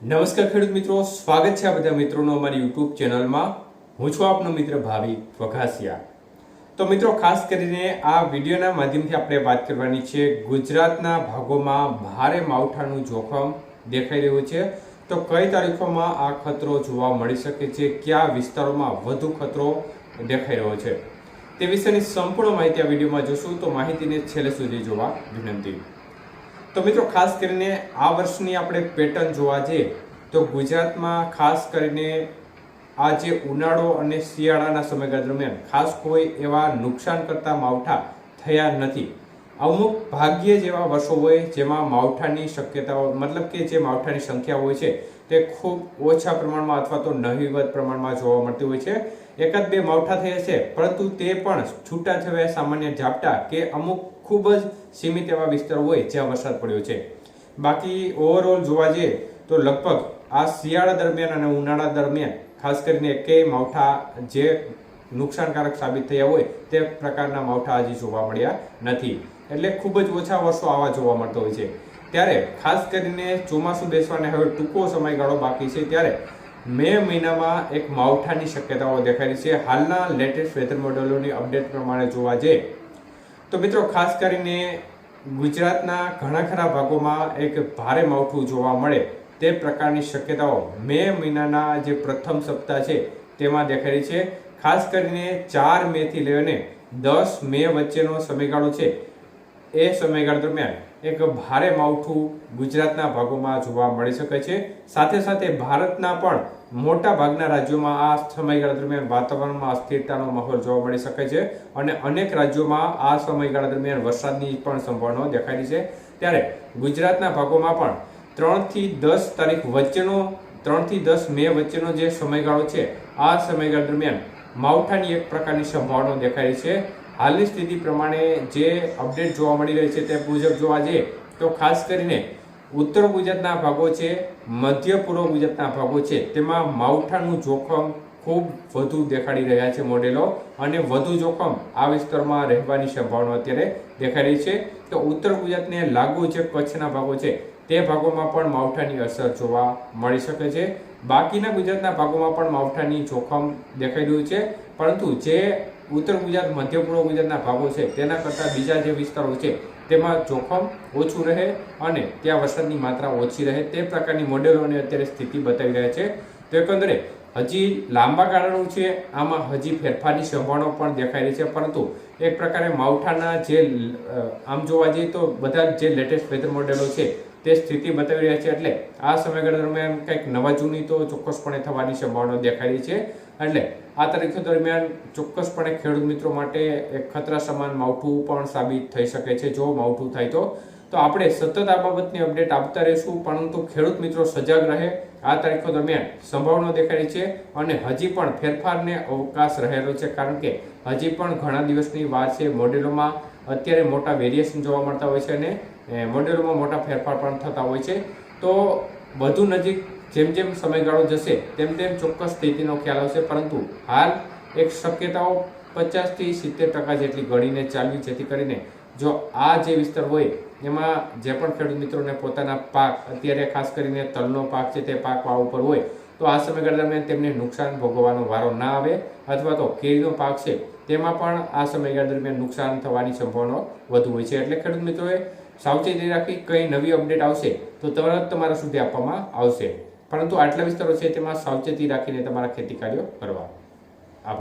નમસ્કાર ખેડૂત મિત્રો, સ્વાગત છે આ બધા મિત્રોનો અમારી યુટ્યુબ ચેનલમાં. હું છું આપનો મિત્ર ભાવિ વઘાસિયા. તો મિત્રો, ખાસ કરીને આ વિડીયોના માધ્યમથી આપણે વાત કરવાની છે, ગુજરાતના ભાગોમાં ભારે માવઠાનું જોખમ દેખાઈ રહ્યું છે. તો કઈ તારીખોમાં આ ખતરો જોવા મળી શકે છે, કયા વિસ્તારોમાં વધુ ખતરો દેખાઈ રહ્યો છે, તે વિશેની સંપૂર્ણ માહિતી આ વિડીયોમાં જોશું. તો માહિતીને છેલ્લે સુધી જોવા વિનંતી. તો મિત્રો, ખાસ કરીને આ વર્ષની આપણે પેટર્ન જોવા જઈએ, તો ગુજરાતમાં ખાસ કરીને આ જે ઉનાળો અને શિયાળાના સમયગાળા દરમિયાન ખાસ કોઈ એવા નુકસાન કરતા માવઠા થયા નથી. અમુક ભાગ્ય જેવા વર્ષો હોય જેમાં માવઠાની શક્યતાઓ, મતલબ કે જે માવઠાની સંખ્યા હોય છે તે ખૂબ ઓછા પ્રમાણમાં અથવા તો નહિવત પ્રમાણમાં જોવા મળતી હોય છે. એકાદ બે માવઠા થયા છે પરંતુ તે પણ છૂટાછવાયા સામાન્ય ઝાપટા કે અમુક ખૂબ જ સીમિત એવા વિસ્તારો હોય જ્યાં વરસાદ પડ્યો છે. બાકી ઓવરઓલ જોવા જઈએ તો લગભગ આ શિયાળા દરમિયાન અને ઉનાળા દરમિયાન, ખાસ કરીને એકેય માવઠા જે નુકસાનકારક સાબિત થયા હોય, તે પ્રકારના માવઠા હજી જોવા મળ્યા નથી. એટલે ખૂબ જ ઓછા વર્ષો આવા જોવા મળતો હોય છે. ત્યારે ખાસ કરીને ચોમાસું બેસવાને હવે ટૂંકો સમયગાળો બાકી છે, ત્યારે મે મહિનામાં એક માવઠાની શક્યતાઓ દેખાઈ છે. હાલના લેટેસ્ટ વેધર મોડેલોની અપડેટ પ્રમાણે જોવા જઈએ તો મિત્રો, ખાસ કરીને ગુજરાતના ઘણા ખરા ભાગોમાં એક ભારે માવઠું જોવા મળે તે પ્રકારની શક્યતાઓ મે મહિનાના જે પ્રથમ સપ્તાહ છે તેમાં દેખાઈ છે. ખાસ કરીને ચાર મેથી લઈને દસ મે વચ્ચેનો સમયગાળો છે. એ સમયગાળા દરમિયાન એક ભારે માવઠું ગુજરાતના ભાગોમાં જોવા મળી શકે છે. સાથે સાથે ભારતના પણ મોટા ભાગના રાજ્યોમાં આ સમયગાળા દરમિયાન વાતાવરણમાં અસ્થિરતાનો માહોલ જોવા મળી શકે છે અને અનેક રાજ્યોમાં આ સમયગાળા દરમિયાન વરસાદની પણ સંભાવનાઓ દેખાઈ છે. ત્યારે ગુજરાતના ભાગોમાં પણ ત્રણથી દસ તારીખ વચ્ચેનો ત્રણથી દસ મે વચ્ચેનો જે સમયગાળો છે, આ સમયગાળા દરમિયાન માવઠાની એક પ્રકારની સંભાવનાઓ દેખાઈ છે. હાલની સ્થિતિ પ્રમાણે જે અપડેટ જોવા મળી રહી છે તે મુજબ જોવા જઈએ તો ખાસ કરીને ઉત્તર ગુજરાતના ભાગો છે, મધ્ય પૂર્વ ગુજરાતના ભાગો છે, તેમાં માવઠાનું જોખમ ખૂબ વધુ દેખાડી રહ્યા છે મોડેલો અને વધુ જોખમ આ વિસ્તારમાં રહેવાની સંભાવના અત્યારે દેખાઈ રહી છે. તો ઉત્તર ગુજરાતને લાગુ જે કચ્છના ભાગો છે, તે ભાગોમાં પણ માવઠાની અસર જોવા મળી શકે છે. બાકીના ગુજરાતના ભાગોમાં પણ માવઠાની જોખમ દેખાઈ રહ્યું છે. પરંતુ જે ઉત્તર ગુજરાત, મધ્ય પૂર્વ ગુજરાતના ભાગો છે. તેના કરતાં બીજા જે વિસ્તારો છે, તેમાં જોખમ ઓછું રહે અને ત્યાં વરસાદની માત્રા ઓછી રહે. તે પ્રકારની મોડેલોની અત્યારે સ્થિતિ બતાવી રહ્યા છે. તો એકંદરે, હજી લાંબા ગાળાનું છે. આમાં હજી ફેરફારની સંભાવનાઓ પણ દેખાઈ રહી છે. પરંતુ એક પ્રકારે માવઠાના જે આમ જોવા જઈએ તો બધા જે લેટેસ્ટ વેધર મોડેલો છે તે સ્થિતિ બતાવી રહ્યા છે. એટલે આ સમયગાળા દરમિયાન કંઈક નવા જૂની તો ચોક્કસપણે થવાની સંભાવના દેખાઈ રહી છે. એટલે આ તારીખો દરમિયાન ચોક્કસપણે ખેડૂત મિત્રો માટે એક ખતરા સમાન માવઠું પણ સાબિત થઈ શકે છે. જો માવઠું થાય તો તો આપણે સતત આ બાબતની અપડેટ આપતા રહીશું. પરંતુ ખેડૂત મિત્રો સજાગ રહે. આ તારીખો દરમિયાન સંભાવના દેખાઈ છે અને હજી પણ ફેરફારને અવકાશ રહેલો છે. કારણ કે હજી પણ ઘણા દિવસની વાર છે મોડેલોમાં. અત્યારે મોટા વેરિએશન જોવા મળતા હોય છે અને મોડેલોમાં મોટા ફેરફાર પણ થતા હોય છે. તો વધુ નજીક જેમ જેમ સમયગાળો જશે, તેમ તેમ ચોક્કસ સ્થિતિનો ખ્યાલ આવશે. પરંતુ હાલ એક શક્યતાઓ પચાસથી સિત્તેર ટકા જેટલી ગણીને ચાલવી, જેથી કરીને જો આ જે વિસ્તાર હોય, એમાં જે પણ ખેડૂત મિત્રોને પોતાના પાક, અત્યારે ખાસ કરીને તલનો પાક છે, તે પાક વાવ ઉપર હોય, તો આ સમયગાળા દરમિયાન તેમને નુકસાન ભોગવવાનો વારો ના આવે, અથવા તો કેરીનો પાક છે, તેમાં પણ આ સમયગાળા દરમિયાન નુકસાન થવાની સંભાવના વધુ હોય છે. એટલે ખેડૂત મિત્રોએ સાવચેતી રાખી કંઈ નવી અપડેટ આવશે તો તરત તમારા સુધી આપવામાં આવશે. પરંતુ આટલા વિસ્તારો છે તેમાં સાવચેતી રાખીને તમારા ખેતી કાર્યો કરવા.